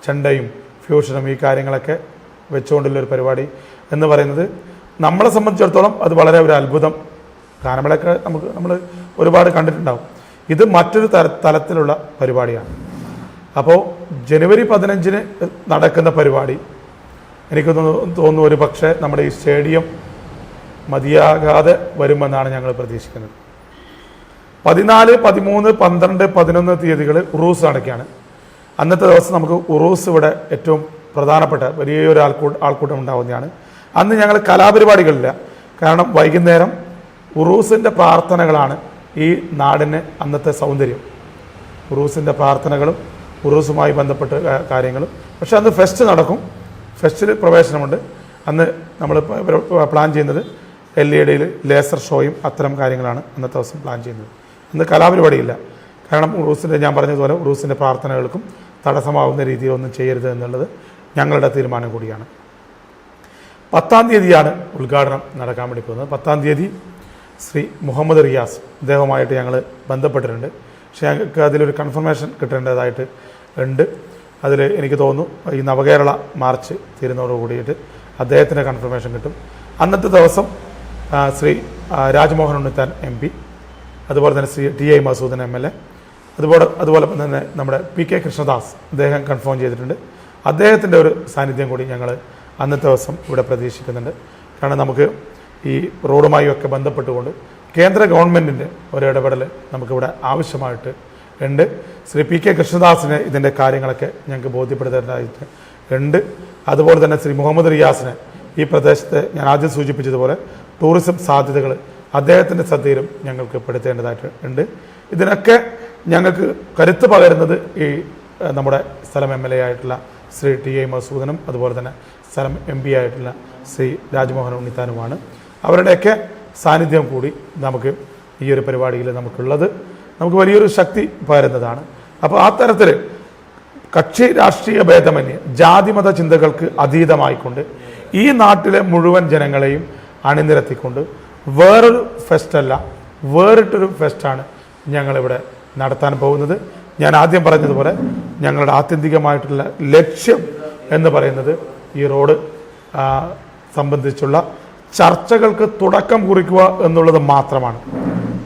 ചെണ്ടയും ഫ്യൂഷനും ഈ കാര്യങ്ങളൊക്കെ വെച്ചുകൊണ്ടുള്ള ഒരു പരിപാടി എന്ന് പറയുന്നത് നമ്മളെ സംബന്ധിച്ചിടത്തോളം അത് വളരെ ഒരു അത്ഭുതം. കാരണം നമുക്ക് നമ്മൾ ഒരുപാട് കണ്ടിട്ടുണ്ടാവും. ഇത് മറ്റൊരു തര തലത്തിലുള്ള പരിപാടിയാണ്. അപ്പോൾ ജനുവരി പതിനഞ്ചിന് നടക്കുന്ന പരിപാടി. എനിക്ക് തോന്നുന്നു ഒരു പക്ഷേ നമ്മുടെ ഈ സ്റ്റേഡിയം മതിയാകാതെ വരുമെന്നാണ് ഞങ്ങൾ പ്രതീക്ഷിക്കുന്നത്. പതിനാല് പതിമൂന്ന് പന്ത്രണ്ട് പതിനൊന്ന് തീയതികൾ ഉറൂസ് നടക്കുകയാണ്. അന്നത്തെ ദിവസം നമുക്ക് ഉറൂസ് ഇവിടെ ഏറ്റവും പ്രധാനപ്പെട്ട വലിയൊരു ആൾക്കൂ ആൾക്കൂട്ടം ഉണ്ടാവുന്നതാണ്. അന്ന് ഞങ്ങൾ കലാപരിപാടികളില്ല. കാരണം വൈകുന്നേരം ഉറൂസിന്റെ പ്രാർത്ഥനകളാണ് ഈ നാടിന് അന്നത്തെ സൗന്ദര്യം. ഉറൂസിന്റെ പ്രാർത്ഥനകളും ഉറൂസുമായി ബന്ധപ്പെട്ട കാര്യങ്ങളും. പക്ഷെ അന്ന് ഫെസ്റ്റ് നടക്കും. ഫെസ്റ്റിൽ പ്രവേശനമുണ്ട്. അന്ന് നമ്മൾ പ്ലാൻ ചെയ്യുന്നത് എൽ ഇ ഡിയിൽ ലേസർ ഷോയും അത്തരം കാര്യങ്ങളാണ് അന്നത്തെ ദിവസം പ്ലാൻ ചെയ്യുന്നത്. അന്ന് കലാപരിപാടിയില്ല. കാരണം ഉറൂസിന്റെ ഞാൻ പറഞ്ഞതുപോലെ ഉറൂസിന്റെ പ്രാർത്ഥനകൾക്കും തടസ്സമാവുന്ന രീതിയിലൊന്നും ചെയ്യരുത് എന്നുള്ളത് ഞങ്ങളുടെ തീരുമാനം കൂടിയാണ്. പത്താം തീയതിയാണ് ഉദ്ഘാടനം നടക്കാൻ വേണ്ടി പോകുന്നത്. പത്താം തീയതി ശ്രീ മുഹമ്മദ് റിയാസ് ഇദ്ദേഹവുമായിട്ട് ഞങ്ങൾ ബന്ധപ്പെട്ടിട്ടുണ്ട്. പക്ഷേ ഞങ്ങൾക്ക് അതിലൊരു കൺഫർമേഷൻ കിട്ടേണ്ടതായിട്ട് ഉണ്ട്. അതിൽ എനിക്ക് തോന്നുന്നു ഈ നവകേരള മാർച്ച് തീരുന്നതോട് കൂടിയിട്ട് അദ്ദേഹത്തിന്റെ കൺഫർമേഷൻ കിട്ടും. അന്നത്തെ ദിവസം ശ്രീ രാജ്മോഹൻ ഉണ്ണിത്താൻ എം പി അതുപോലെ തന്നെ Shri T I Masudan M L A അതുപോലെ അതുപോലെ തന്നെ നമ്മുടെ പി കെ കൃഷ്ണദാസ് അദ്ദേഹം കൺഫേം ചെയ്തിട്ടുണ്ട്. അദ്ദേഹത്തിന്റെ ഒരു സാന്നിധ്യം കൂടി ഞങ്ങൾ അന്നത്തെ ദിവസം ഇവിടെ പ്രതീക്ഷിക്കുന്നുണ്ട്. കാരണം നമുക്ക് ഈ റോഡുമായി ഒക്കെ ബന്ധപ്പെട്ടുകൊണ്ട് കേന്ദ്ര ഗവൺമെന്റിന്റെ ഒരു ഇടപെടൽ നമുക്കിവിടെ ആവശ്യമായിട്ട് ഉണ്ട്. ശ്രീ പി കെ കൃഷ്ണദാസിന് ഇതിന്റെ കാര്യങ്ങളൊക്കെ ഞങ്ങൾക്ക് ബോധ്യപ്പെടുത്തേണ്ടതായിട്ട് ഉണ്ട്. അതുപോലെ തന്നെ ശ്രീ മുഹമ്മദ് റിയാസിന് ഈ പ്രദേശത്തെ ഞാൻ ആദ്യം സൂചിപ്പിച്ചതുപോലെ ടൂറിസം സാധ്യതകൾ അദ്ദേഹത്തിന്റെ ശ്രദ്ധയിലും ഞങ്ങൾക്ക് പെടുത്തേണ്ടതായിട്ട് ഉണ്ട്. ഇതിനൊക്കെ ഞങ്ങൾക്ക് കരുത്ത് പകരുന്നത് ഈ നമ്മുടെ സ്ഥലം എം എൽ എ ആയിട്ടുള്ള ശ്രീ ടി എ മസൂദനും അതുപോലെ തന്നെ സ്ഥലം എം പി ആയിട്ടുള്ള ശ്രീ രാജ്മോഹൻ ഉണ്ണിത്താനുമാണ്. അവരുടെയൊക്കെ സാന്നിധ്യം കൂടി നമുക്ക് ഈ ഒരു പരിപാടിയിൽ നമുക്കുള്ളത്. നമുക്ക് വലിയൊരു ശക്തി പകരുന്നതാണ്. അപ്പോൾ ആ തരത്തിൽ കക്ഷി രാഷ്ട്രീയ ഭേദമന്യേ ജാതിമത ചിന്തകൾക്ക് അതീതമായിക്കൊണ്ട് ഈ നാട്ടിലെ മുഴുവൻ ജനങ്ങളെയും അണിനിരത്തിക്കൊണ്ട് വേറൊരു ഫെസ്റ്റല്ല വേറിട്ടൊരു ഫെസ്റ്റാണ് ഞങ്ങളിവിടെ നടത്താൻ പോകുന്നത്. ഞാൻ ആദ്യം പറഞ്ഞതുപോലെ ഞങ്ങളുടെ ആത്യന്തികമായിട്ടുള്ള ലക്ഷ്യം എന്ന് പറയുന്നത് ഈ റോഡ് സംബന്ധിച്ചുള്ള ചർച്ചകൾക്ക് തുടക്കം കുറിക്കുക എന്നുള്ളത് മാത്രമാണ്.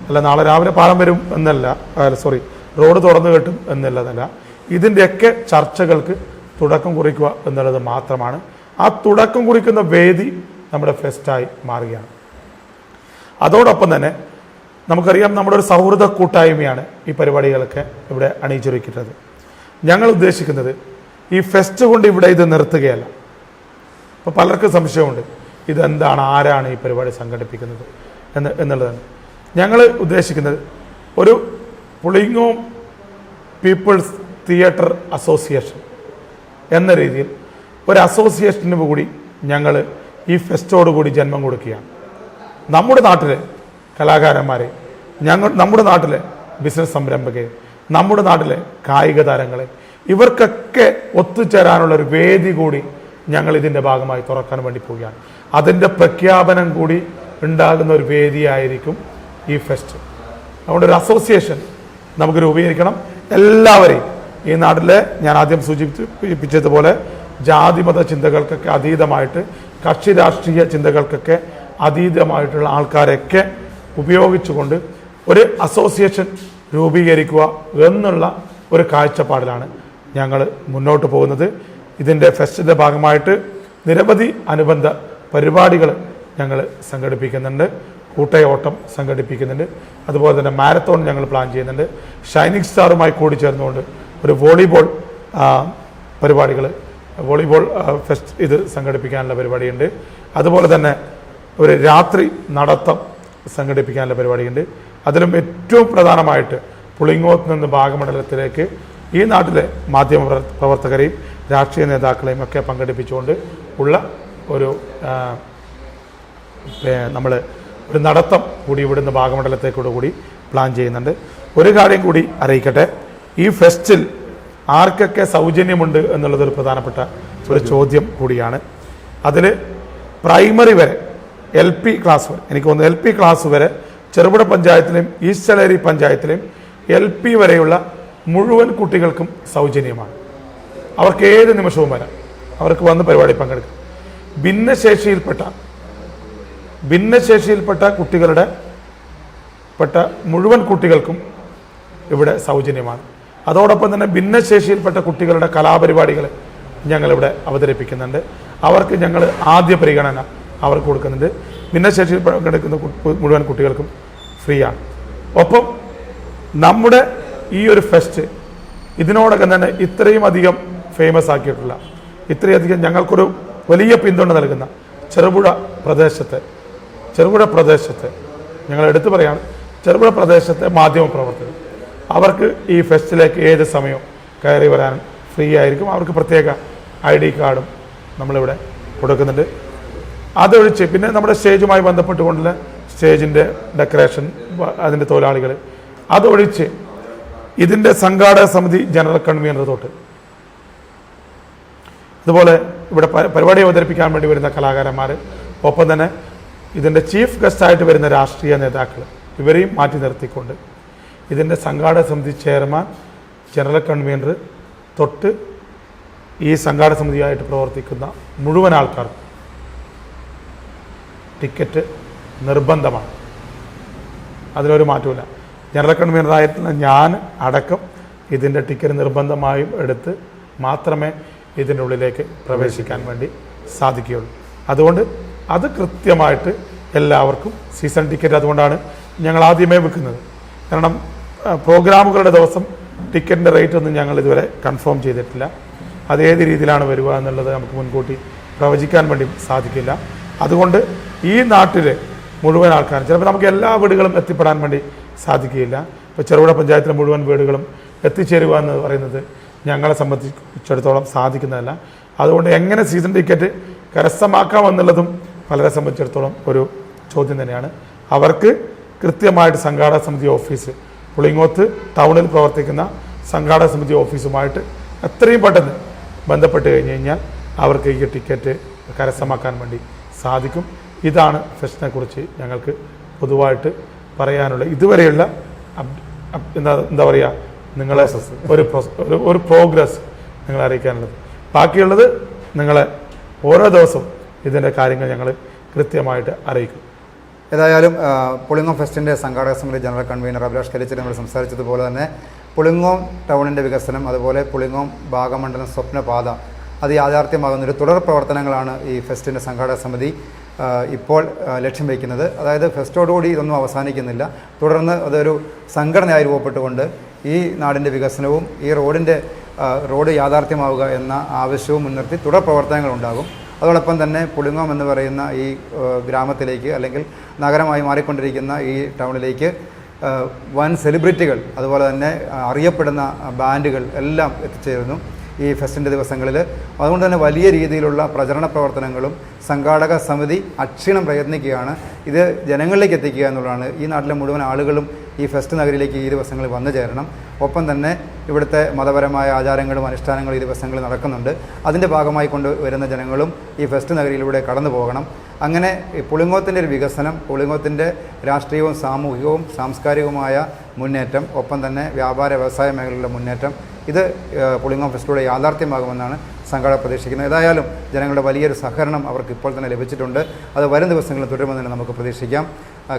അല്ല നാളെ രാവിലെ പാലം വരും എന്നല്ല. സോറി റോഡ് തുറന്നു കിട്ടും എന്നുള്ളതല്ല ഇതിന്റെയൊക്കെ ചർച്ചകൾക്ക് തുടക്കം കുറിക്കുക എന്നുള്ളത് മാത്രമാണ്. ആ തുടക്കം കുറിക്കുന്ന വേദി നമ്മുടെ ഫെസ്റ്റായി മാറുകയാണ്. അതോടൊപ്പം തന്നെ നമുക്കറിയാം നമ്മുടെ ഒരു സൗഹൃദ കൂട്ടായ്മയാണ് ഈ പരിപാടികളൊക്കെ ഇവിടെ അണിയിച്ചൊരുക്കിയിട്ടുള്ളത്. ഞങ്ങൾ ഉദ്ദേശിക്കുന്നത് ഈ ഫെസ്റ്റ് കൊണ്ട് ഇവിടെ ഇത് നിർത്തുകയല്ല. അപ്പോൾ പലർക്കും സംശയമുണ്ട്. ഇതെന്താണ്? ആരാണ് ഈ പരിപാടി സംഘടിപ്പിക്കുന്നത്? എന്ന് എന്നുള്ളതാണ്. ഞങ്ങൾ ഉദ്ദേശിക്കുന്നത് ഒരു പുളിങ്ങോം പീപ്പിൾസ് തിയേറ്റർ അസോസിയേഷൻ എന്ന രീതിയിൽ ഒരു അസോസിയേഷന് കൂടി ഞങ്ങൾ ഈ ഫെസ്റ്റോട് കൂടി ജന്മം കൊടുക്കുകയാണ്. നമ്മുടെ നാട്ടിലെ കലാകാരന്മാരെ ഞങ്ങൾ നമ്മുടെ നാട്ടിലെ ബിസിനസ് സംരംഭകരെ നമ്മുടെ നാട്ടിലെ കായിക താരങ്ങളെ ഇവർക്കൊക്കെ ഒത്തുചേരാനുള്ള ഒരു വേദി കൂടി ഞങ്ങൾ ഇതിന്റെ ഭാഗമായി തുറക്കാൻ വേണ്ടി പോവുകയാണ്. അതിന്റെ പ്രഖ്യാപനം കൂടി ഉണ്ടാകുന്ന ഒരു വേദിയായിരിക്കും ഈ ഫെസ്റ്റ്. അതുകൊണ്ട് ഒരു അസോസിയേഷൻ നമുക്ക് രൂപീകരിക്കണം. എല്ലാവരെയും ഈ നാട്ടിലെ ഞാൻ ആദ്യം സൂചിപ്പിച്ചതുപോലെ ജാതിമത ചിന്തകൾക്കൊക്കെ അതീതമായിട്ട് കക്ഷി രാഷ്ട്രീയ ചിന്തകൾക്കൊക്കെ അതീതമായിട്ടുള്ള ആൾക്കാരെയൊക്കെ ഉപയോഗിച്ചുകൊണ്ട് ഒരു അസോസിയേഷൻ രൂപീകരിക്കുക എന്നുള്ള ഒരു കാഴ്ചപ്പാടിലാണ് ഞങ്ങൾ മുന്നോട്ട് പോകുന്നത്. ഇതിന്റെ ഫെസ്റ്റിന്റെ ഭാഗമായിട്ട് നിരവധി അനുബന്ധ പരിപാടികൾ ഞങ്ങൾ സംഘടിപ്പിക്കുന്നുണ്ട്. കൂട്ടയോട്ടം സംഘടിപ്പിക്കുന്നുണ്ട്. അതുപോലെ തന്നെ മാരത്തോൺ ഞങ്ങൾ പ്ലാൻ ചെയ്യുന്നുണ്ട്. ഷൈനിങ് സ്റ്റാറുമായി കൂടി ചേർന്നുകൊണ്ട് ഒരു വോളിബോൾ പരിപാടികൾ വോളിബോൾ ഫെസ്റ്റ് ഇത് സംഘടിപ്പിക്കാനുള്ള പരിപാടിയുണ്ട്. അതുപോലെ തന്നെ ഒരു രാത്രി നടത്തം സംഘടിപ്പിക്കാനുള്ള പരിപാടിയുണ്ട്. അതിലും ഏറ്റവും പ്രധാനമായിട്ട് പുളിങ്ങോത്ത് നിന്ന് ഭാഗമണ്ഡലത്തിലേക്ക് ഈ നാട്ടിലെ മാധ്യമ പ്രവർത്തകരെയും രാഷ്ട്രീയ നേതാക്കളെയും ഒക്കെ പങ്കെടുപ്പിച്ചുകൊണ്ട് ഉള്ള ഒരു നമ്മൾ ഒരു നടത്തം കൂടി ഇവിടുന്ന് ഭാഗമണ്ഡലത്തേക്കൂടെ കൂടി പ്ലാൻ ചെയ്യുന്നുണ്ട്. ഒരു കാര്യം കൂടി അറിയിക്കട്ടെ. ഈ ഫെസ്റ്റിൽ ആർക്കൊക്കെ സൗജന്യമുണ്ട് എന്നുള്ളതൊരു പ്രധാനപ്പെട്ട ഒരു ചോദ്യം കൂടിയാണ്. അതിൽ പ്രൈമറി വരെ എൽ പി ക്ലാസ് വരെ എനിക്ക് തോന്നുന്നു എൽ പി ക്ലാസ് വരെ ചെറുപുഴ പഞ്ചായത്തിലെയും ഈസ്റ്റലേരി പഞ്ചായത്തിലെയും എൽ പി വരെയുള്ള മുഴുവൻ കുട്ടികൾക്കും സൗജന്യമാണ്. അവർക്ക് ഏത് നിമിഷവും വരാം. അവർക്ക് വന്ന് പരിപാടി പങ്കെടുക്കാം. ഭിന്നശേഷിയിൽപ്പെട്ട ഭിന്നശേഷിയിൽപ്പെട്ട കുട്ടികളുടെ പെട്ട മുഴുവൻ കുട്ടികൾക്കും ഇവിടെ സൗജന്യമാണ്. അതോടൊപ്പം തന്നെ ഭിന്നശേഷിയിൽപ്പെട്ട കുട്ടികളുടെ കലാപരിപാടികൾ ഞങ്ങളിവിടെ അവതരിപ്പിക്കുന്നുണ്ട്. അവർക്ക് ഞങ്ങൾ ആദ്യ പരിഗണന അവർക്ക് കൊടുക്കുന്നുണ്ട്. ഭിന്നശേഷിയിൽ പങ്കെടുക്കുന്ന മുഴുവൻ കുട്ടികൾക്കും ഫ്രീ ആണ് ഒപ്പം നമ്മുടെ ഈ ഒരു ഫെസ്റ്റ് ഇതിനോടൊക്കെ തന്നെ ഇത്രയും അധികം ഫേമസ് ആക്കിയിട്ടുള്ള ഇത്രയധികം ഞങ്ങൾക്കൊരു വലിയ പിന്തുണ നൽകുന്ന ചെറുപുഴ പ്രദേശത്തെ ചെറുപുഴ പ്രദേശത്തെ ഞങ്ങൾ എടുത്തു പറയാണ് ചെറുപുഴ പ്രദേശത്തെ മാധ്യമ പ്രവർത്തകർ. അവർക്ക് ഈ ഫെസ്റ്റിലേക്ക് ഏത് സമയവും കയറി വരാൻ ഫ്രീ ആയിരിക്കും. അവർക്ക് പ്രത്യേക ഐ ഡി കാർഡും നമ്മളിവിടെ കൊടുക്കുന്നുണ്ട്. അതൊഴിച്ച് പിന്നെ നമ്മുടെ സ്റ്റേജുമായി ബന്ധപ്പെട്ടുകൊണ്ടുള്ള സ്റ്റേജിന്റെ ഡെക്കറേഷൻ അതിന്റെ തൊഴിലാളികൾ. അതൊഴിച്ച് ഇതിന്റെ സംഘാടക സമിതി ജനറൽ കൺവീനർ തൊട്ട് അതുപോലെ ഇവിടെ പരിപാടി അവതരിപ്പിക്കാൻ വേണ്ടി വരുന്ന കലാകാരന്മാർ ഒപ്പം തന്നെ ഇതിന്റെ ചീഫ് ഗസ്റ്റായിട്ട് വരുന്ന രാഷ്ട്രീയ നേതാക്കൾ ഇവരെയും മാറ്റി നിർത്തിക്കൊണ്ട് ഇതിന്റെ സംഘാടക സമിതി ചെയർമാൻ ജനറൽ കൺവീനർ തൊട്ട് ഈ സംഘാടക സമിതിയായിട്ട് പ്രവർത്തിക്കുന്ന മുഴുവൻ ആൾക്കാർക്കും ടിക്കറ്റ് നിർബന്ധമാണ്. അതിലൊരു മാറ്റമില്ല ജനറൽ കൺവീനറായിട്ടുള്ള ഞാൻ അടക്കം ഇതിന്റെ ടിക്കറ്റ് നിർബന്ധമായും എടുത്ത് മാത്രമേ ഇതിന്റെ ഉള്ളിലേക്ക് പ്രവേശിക്കാൻ വേണ്ടി സാധിക്കുകയുള്ളൂ. അതുകൊണ്ട് അത് കൃത്യമായിട്ട് എല്ലാവർക്കും സീസൺ ടിക്കറ്റ് അതുകൊണ്ടാണ് ഞങ്ങൾ ആദ്യമേ വെക്കുന്നത്. കാരണം പ്രോഗ്രാമുകളുടെ ദിവസം ടിക്കറ്റിന്റെ റേറ്റ് ഒന്നും ഞങ്ങൾ ഇതുവരെ കൺഫേം ചെയ്തിട്ടില്ല. അത് ഏത് രീതിയിലാണ് വരിക എന്നുള്ളത് നമുക്ക് മുൻകൂട്ടി പ്രവചിക്കാൻ വേണ്ടി സാധിക്കില്ല. അതുകൊണ്ട് ഈ നാട്ടിൽ മുഴുവൻ ആൾക്കാരും ചിലപ്പോൾ നമുക്ക് എല്ലാ വീടുകളും എത്തിപ്പെടാൻ വേണ്ടി സാധിക്കുകയില്ല. ഇപ്പോൾ ചെറുപുഴ പഞ്ചായത്തിലെ മുഴുവൻ വീടുകളും എത്തിച്ചേരുക എന്ന് പറയുന്നത് ഞങ്ങളെ സംബന്ധിച്ചിടത്തോളം സാധിക്കുന്നതല്ല. അതുകൊണ്ട് എങ്ങനെ സീസൺ ടിക്കറ്റ് കരസ്ഥമാക്കാം എന്നുള്ളതും പലരെ സംബന്ധിച്ചിടത്തോളം ഒരു ചോദ്യം തന്നെയാണ്. അവർക്ക് കൃത്യമായിട്ട് സംഘാടക സമിതി ഓഫീസ് പുളിങ്ങോത്ത് ടൗണിൽ പ്രവർത്തിക്കുന്ന സംഘാടക സമിതി ഓഫീസുമായിട്ട് എത്രയും പെട്ടെന്ന് ബന്ധപ്പെട്ട് കഴിഞ്ഞ് കഴിഞ്ഞാൽ അവർക്ക് ഈ ടിക്കറ്റ് കരസ്ഥമാക്കാൻ വേണ്ടി സാധിക്കും. ഇതാണ് ഫെസ്റ്റിനെക്കുറിച്ച് ഞങ്ങൾക്ക് പൊതുവായിട്ട് പറയാനുള്ള ഇതുവരെയുള്ള എന്താ എന്താ പറയുക നിങ്ങളെ ഒരു ഒരു- പ്രോഗ്രസ് നിങ്ങളെ അറിയിക്കാനുള്ളത്. ബാക്കിയുള്ളത് നിങ്ങളെ ഓരോ ദിവസവും ഇതിന്റെ കാര്യങ്ങൾ ഞങ്ങൾ കൃത്യമായിട്ട് അറിയിക്കും. ഏതായാലും പുളിങ്ങോം ഫെസ്റ്റിന്റെ സംഘാടക സമിതി ജനറൽ കൺവീനർ അഭിലാഷ് കലിച്ചിൽ നമ്മൾ സംസാരിച്ചതുപോലെ തന്നെ പുളിങ്ങോം ടൗണിന്റെ വികസനം അതുപോലെ പുളിങ്ങോം ഭാഗമണ്ഡലം സ്വപ്നപാത അത് യാഥാർത്ഥ്യമാകുന്ന ഒരു തുടർ പ്രവർത്തനങ്ങളാണ് ഈ ഫെസ്റ്റിന്റെ സംഘാടക സമിതി ഇപ്പോൾ ലക്ഷ്യം വയ്ക്കുന്നത്. അതായത് ഫെസ്റ്റോടുകൂടി ഇതൊന്നും അവസാനിക്കുന്നില്ല. തുടർന്ന് അതൊരു സംഘടനയായി രൂപപ്പെട്ടുകൊണ്ട് ഈ നാടിന്റെ വികസനവും ഈ റോഡിന്റെ റോഡ് യാഥാർത്ഥ്യമാവുക എന്ന ആവശ്യവും മുൻനിർത്തി തുടർ പ്രവർത്തനങ്ങൾ ഉണ്ടാകും. അതോടൊപ്പം തന്നെ പുളിങ്ങോം എന്ന് പറയുന്ന ഈ ഗ്രാമത്തിലേക്ക് അല്ലെങ്കിൽ നഗരമായി മാറിക്കൊണ്ടിരിക്കുന്ന ഈ ടൗണിലേക്ക് വൻ സെലിബ്രിറ്റികൾ അതുപോലെ തന്നെ അറിയപ്പെടുന്ന ബാൻഡുകൾ എല്ലാം എത്തിച്ചേരുന്നു ഈ ഫെസ്റ്റിന്റെ ദിവസങ്ങളിൽ അതുകൊണ്ട് തന്നെ വലിയ രീതിയിലുള്ള പ്രചരണ പ്രവർത്തനങ്ങളും സംഘാടക സമിതി അക്ഷീണം പ്രയത്നിക്കുകയാണ്. ഇത് ജനങ്ങളിലേക്ക് എത്തിക്കുക എന്നുള്ളതാണ്. ഈ നാട്ടിലെ മുഴുവൻ ആളുകളും ഈ ഫെസ്റ്റ് നഗരിലേക്ക് ഈ ദിവസങ്ങളിൽ വന്നു ചേരണം. ഒപ്പം തന്നെ ഇവിടുത്തെ മതപരമായ ആചാരങ്ങളും അനുഷ്ഠാനങ്ങളും ഈ ദിവസങ്ങളിൽ നടക്കുന്നുണ്ട്. അതിന്റെ ഭാഗമായി കൊണ്ട് വരുന്ന ജനങ്ങളും ഈ ഫെസ്റ്റ് നഗരിയിലൂടെ കടന്നു പോകണം. അങ്ങനെ പുളിങ്ങോത്തിന്റെ ഒരു വികസനം പുളിങ്ങോത്തിന്റെ രാഷ്ട്രീയവും സാമൂഹികവും സാംസ്കാരികവുമായ മുന്നേറ്റം ഒപ്പം തന്നെ വ്യാപാര വ്യവസായ മേഖലയിലെ മുന്നേറ്റം ഇത് പുളിങ്കോം ഫെസ്റ്റിലൂടെ യാഥാർത്ഥ്യമാകുമെന്നാണ് സംഘടന പ്രതീക്ഷിക്കുന്നത്. ഏതായാലും ജനങ്ങളുടെ വലിയൊരു സഹകരണം അവർക്ക് ഇപ്പോൾ തന്നെ ലഭിച്ചിട്ടുണ്ട്. അത് വരും ദിവസങ്ങളിൽ തുടരുമെന്ന് നമുക്ക് പ്രതീക്ഷിക്കാം.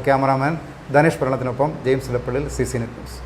Cameraman Dhanesh ഭരണത്തിനൊപ്പം James Elappallil C C news.